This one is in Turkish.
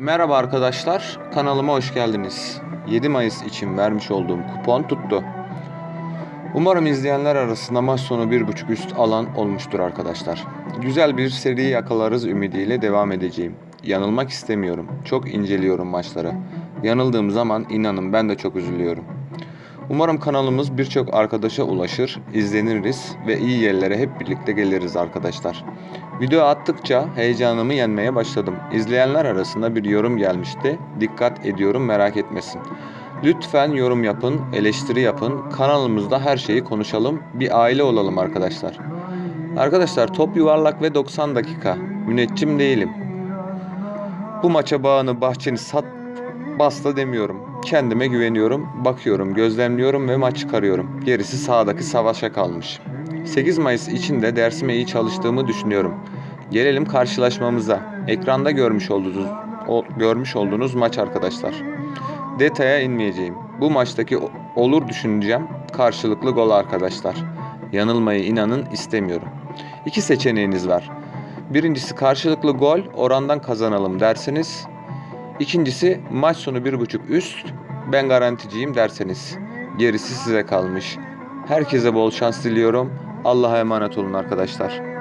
Merhaba arkadaşlar, kanalıma hoş geldiniz. 7 Mayıs için vermiş olduğum kupon tuttu. Umarım izleyenler arasında maç sonu 1.5 üst alan olmuştur arkadaşlar. Güzel bir seri yakalarız ümidiyle devam edeceğim. Yanılmak istemiyorum. Çok inceliyorum maçları. Yanıldığım zaman inanın ben de çok üzülüyorum. Umarım kanalımız birçok arkadaşa ulaşır, izleniriz ve iyi yerlere hep birlikte geliriz arkadaşlar. Video attıkça heyecanımı yenmeye başladım. İzleyenler arasında bir yorum gelmişti. Dikkat ediyorum merak etmesin. Lütfen yorum yapın, eleştiri yapın. Kanalımızda her şeyi konuşalım. Bir aile olalım arkadaşlar. Arkadaşlar top yuvarlak ve 90 dakika. Müneccim değilim. Bu maça bağını bahçeni sat basta demiyorum. Kendime güveniyorum, bakıyorum, gözlemliyorum ve maç çıkarıyorum. Gerisi sahadaki savaşa kalmış. 8 Mayıs için de dersime iyi çalıştığımı düşünüyorum. Gelelim karşılaşmamıza. Ekranda görmüş olduğunuz o- görmüş olduğunuz maç arkadaşlar. Detaya inmeyeceğim. Bu maçtaki olur düşüneceğim. Karşılıklı gol arkadaşlar. Yanılmayı inanın istemiyorum. İki seçeneğiniz var. Birincisi karşılıklı gol orandan kazanalım derseniz İkincisi maç sonu 1.5 üst ben garanticiyim derseniz. Gerisi size kalmış. Herkese bol şans diliyorum. Allah'a emanet olun arkadaşlar.